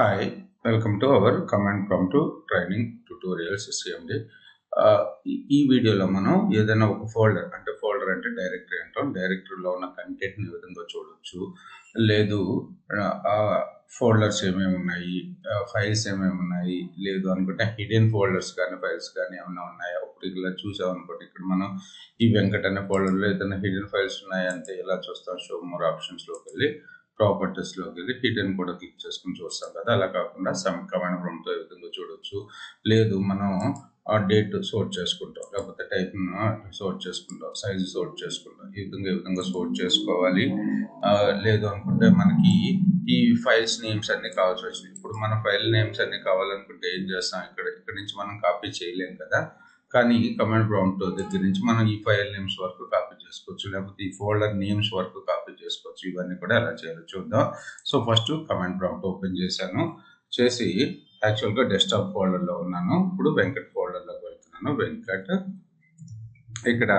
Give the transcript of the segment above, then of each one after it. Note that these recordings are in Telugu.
Hi, welcome to our command prompt training tutorials CMD. ఆ, uh, ఈ వీడియోలో మనం ఏదైనా ఒక ఫోల్డర్ అంటే ఫోల్డర్ అంటే డైరెక్టరీ అంటాం. డైరెక్టరీలో ఉన్న కంటెంట్ని విధంగా చూడొచ్చు? లేదు ఆ ఫోల్డర్స్ ఏమేమి ఉన్నాయి? ఫైల్స్ ఏమేమి ఉన్నాయి? లేదు అనుకుంటే హిడెన్ ఫోల్డర్స్ కానీ ఫైల్స్ కానీ ఏమైనా ఉన్నాయా? ఒకటి ఇలా చూసాం అనుకోండి. ఇక్కడ మనం ఈ వెంకట అనే ఫోల్డర్లో ఏదైనా హిడెన్ ఫైల్స్ ఉన్నాయా అంటే ఇలా చూస్తాం? షో మోర్ ఆప్షన్స్లోకి వెళ్ళి ప్రాపర్టీస్లోకి వెళ్ళి హిడెన్ కూడా క్లిక్ చేసుకుని చూస్తాం కదా. అలా కాకుండా సమ్ కమాండ్ ప్రాంప్ట్తో ఈ విధంగా చూడొచ్చు. లేదు మనం ఆ డేట్ సోర్ట్ చేసుకుంటాం. లేకపోతే టైప్ను సోర్ట్ చేసుకుంటాం. సైజ్ సోర్ట్ చేసుకుంటాం. ఈ విధంగా ఈ విధంగా సోర్ట్ చేసుకోవాలి. ఆ, లేదు అనుకుంటే మనకి ఈ ఫైల్స్ నేమ్స్ అన్ని కావాల్సి వచ్చినాయి. ఇప్పుడు మన ఫైల్ నేమ్స్ అన్ని కావాలనుకుంటే ఏం చేస్తాం? ఇక్కడ ఇక్కడ నుంచి మనం కాపీ చేయలేం కదా. కానీ కమాండ్ ప్రాంప్ట్ దగ్గర నుంచి మనం ఈ ఫైల్ నేమ్స్ వరకు కాపీ చేసుకోవచ్చు. లేకపోతే ఈ ఫోల్డర్ నేమ్స్ వరకు కాపీ చేసుకోవచ్చు. ఇవన్నీ కూడా ఎలా చేయాలో చూద్దాం. So first command prompt open చేశాను. చేసి యాక్చువల్గా డెస్క్టాప్ ఫోల్డర్లో ఉన్నాను. ఇప్పుడు వెంకట్ ఫోల్డర్లోకి వెళ్తున్నాను. వెంకట్ ఇక్కడ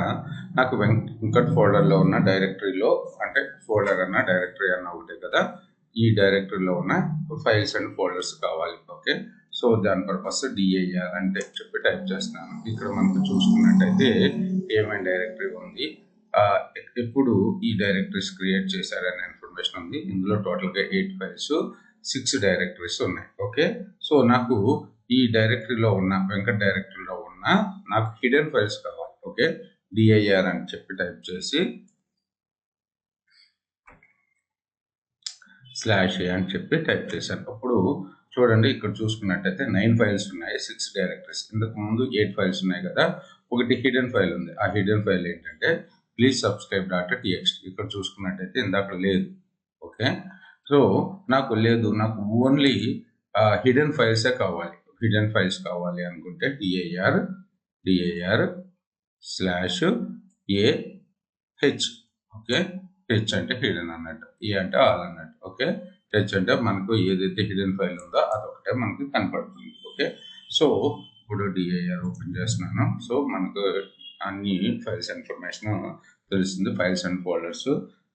నాకు వెంకట్ ఫోల్డర్లో ఉన్న డైరెక్టరీలో అంటే ఫోల్డర్ అన్న డైరెక్టరీ అన్న ఒకటే కదా ఈ డైరెక్టరీలో ఉన్న ఫైల్స్ అండ్ ఫోల్డర్స్ కావాలి. ఓకే? సో దాని పర్పస్ డిఐఆర్ అని చెప్పి టైప్ చేస్తున్నాను. ఇక్కడ మనకు చూసుకున్నట్టయితే ఏమైనా డైరెక్టరీ ఉంది? ఎప్పుడు ఈ డైరెక్టరీస్ క్రియేట్ చేశారనే ఇన్ఫర్మేషన్ ఉంది. ఇందులో టోటల్గా ఎయిట్ ఫైల్స్ సిక్స్ డైరెక్టరీస్ ఉన్నాయి. ఓకే? సో నాకు ఈ డైరెక్టరీలో ఉన్న వెంకట్ డైరెక్టరీలో ఉన్న నాకు హిడెన్ ఫైల్స్ కావాలి. ఓకే? డిఐఆర్ అని చెప్పి టైప్ చేసి స్లాష్ అని చెప్పి టైప్ చేశాను. అప్పుడు చూడండి ఇక్కడ చూసుకున్నట్టయితే నైన్ ఫైల్స్ ఉన్నాయి సిక్స్ డైరెక్టరీస్. ఇంతకు ముందు ఎయిట్ ఫైల్స్ ఉన్నాయి కదా? ఒకటి హిడెన్ ఫైల్ ఉంది. ఆ హిడెన్ ఫైల్ ఏంటంటే ప్లీజ్ సబ్స్క్రైబ్ డాట్ టీఎక్స్ట్ ఇక్కడ చూసుకున్నట్టయితే ఇందాక లేదు. ఓకే? సో నాకు లేదు. నాకు ఓన్లీ హిడెన్ ఫైల్సే కావాలి. హిడెన్ ఫైల్స్ కావాలి అనుకుంటే DIR DIR slash A H. Okay? H అంటే హిడెన్ అన్నట్టు. ఏ అంటే ఆల్ అన్నట్టు. ఓకే? హెచ్ అంటే మనకు ఏదైతే హిడెన్ ఫైల్ ఉందో అదొకటే మనకి కనపడుతుంది. ఓకే? సో ఇప్పుడు డిఐఆర్ ఓపెన్ చేస్తున్నాను. సో మనకు అన్ని ఫైల్స్ ఇన్ఫర్మేషన్ తెలుస్తుంది ఫైల్స్ అండ్ ఫోల్డర్స్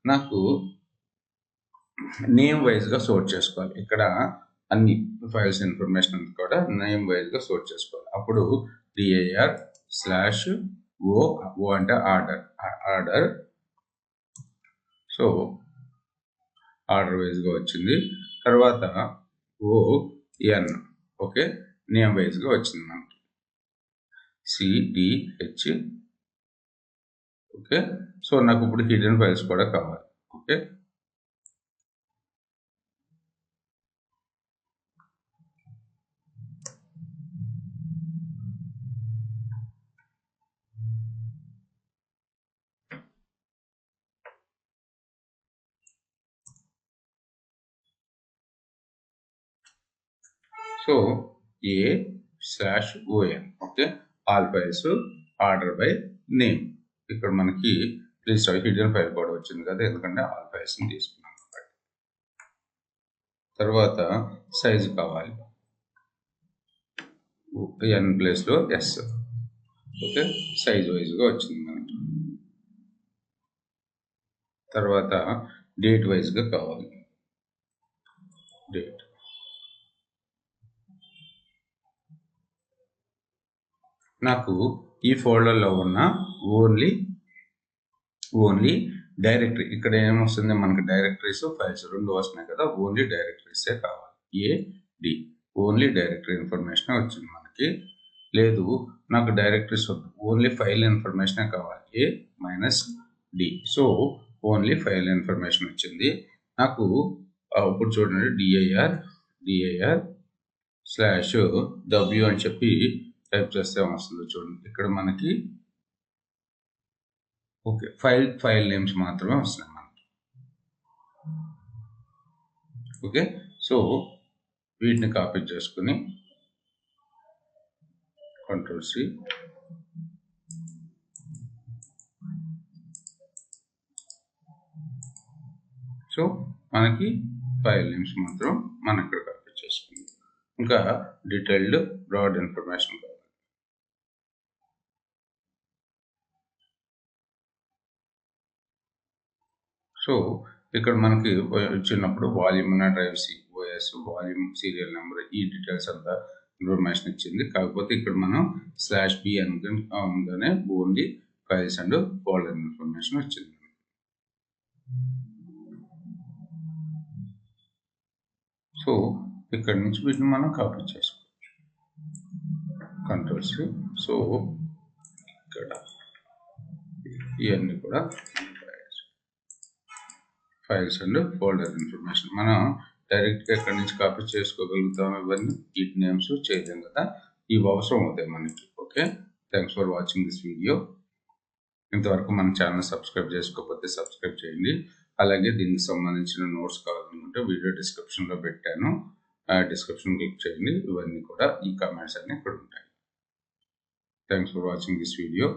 నాకు నేమ్ వైజ్గా సోర్ట్ చేసుకోవాలి. ఇక్కడ అన్ని ఫైల్స్ ఇన్ఫర్మేషన్ కూడా నేమ్ వైజ్గా సోర్ట్ చేసుకోవాలి. అప్పుడు డిఐఆర్ స్లాష్ ఓ ఓ అంటే ఆర్డర్ ఆర్డర్ సో ఆర్డర్ వైజ్గా వచ్చింది. తర్వాత ఓ ఎన్ ఓకే నేమ్ వైజ్గా వచ్చింది మనకి. CDH okay? సో నాకు ఇప్పుడు హిడెన్ ఫైల్స్ కూడా కావాలి. Okay? So A slash ON okay? All files order by name ఇక్కడ మనకి ప్లీజ్ హిడెన్ ఫైల్ కూడా వచ్చింది కదా ఎందుకంటే ఆల్ ఫైల్స్ని తీసుకున్నాం కాబట్టి. తర్వాత సైజ్ కావాలి. ఎన్ ప్లేస్లో ఎస్ ఓకే సైజ్ వైజ్గా వచ్చింది మనకి. తర్వాత డేట్ వైజ్గా కావాలి. డేట్ నాకు ఈ ఫోల్డర్లో ఉన్న ఓన్లీ ఓన్లీ డైరెక్టరీ. ఇక్కడ ఏమొస్తుంది? మనకి డైరెక్టరీస్ ఫైల్స్ రెండు వస్తున్నాయి కదా ఓన్లీ డైరెక్టరీసే కావాలి. A D only directory information వచ్చింది మనకి. లేదు నాకు డైరెక్టరీస్ వద్దు. ఓన్లీ ఫైల్ ఇన్ఫర్మేషనే కావాలి. A minus D. So only file information వచ్చింది. నాకు ఇప్పుడు చూడండి. డిఐఆర్ డిఐఆర్ స్లాష్ డబ్ల్యూ అని చెప్పి టైప్ చేస్తే వస్తుంది చూడండి. ఇక్కడ మనకి ఓకే ఫైల్ ఫైల్ నేమ్స్ మాత్రమే వస్తున్నాయి మనకి. ఓకే సో వీటిని కాపీ చేసుకుని కంట్రోల్ సి సో మనకి ఫైల్ నేమ్స్ మాత్రం మనం ఇక్కడ కాపీ చేసుకుంది. ఇంకా డీటెయిల్డ్ బ్రాడ్ ఇన్ఫర్మేషన్ కావాలి సో ఇక్కడ మనకి వచ్చినప్పుడు volume drive C OS volume serial number ఈ డీటెయిల్స్ అంతా ఇన్ఫర్మేషన్ ఇచ్చింది. కాకపోతే ఇక్కడ మనం స్లాష్ బి అనగానే only files and folder information వచ్చింది. సో ఇక్కడ నుంచి వీటిని మనం కాపీ చేసుకోవచ్చు. Controls so. ఇక్కడ ఇవన్నీ కూడా ఫైల్స్ అండ్ ఫోల్డర్ ఇన్ఫర్మేషన్ మనం డైరెక్ట్గా ఇక్కడ నుంచి కాపీ చేసుకోగలుగుతాం ఇవన్నీ వీటి నేమ్స్ చేయలేం కదా. ఇవి అవసరం అవుతాయి మనకి okay thanks for watching this video ఇంతవరకు మన ఛానల్ సబ్స్క్రైబ్ చేసుకోకపోతే సబ్స్క్రైబ్ చేయండి. అలాగే దీనికి సంబంధించిన నోట్స్ కావాలనుకుంటే వీడియో డిస్క్రిప్షన్లో పెట్టాను. డిస్క్రిప్షన్ క్లిక్ చేయండి. ఇవన్నీ కూడా ఈ కమెంట్స్ అన్నీ ఇక్కడ ఉంటాయి. Thanks for watching this video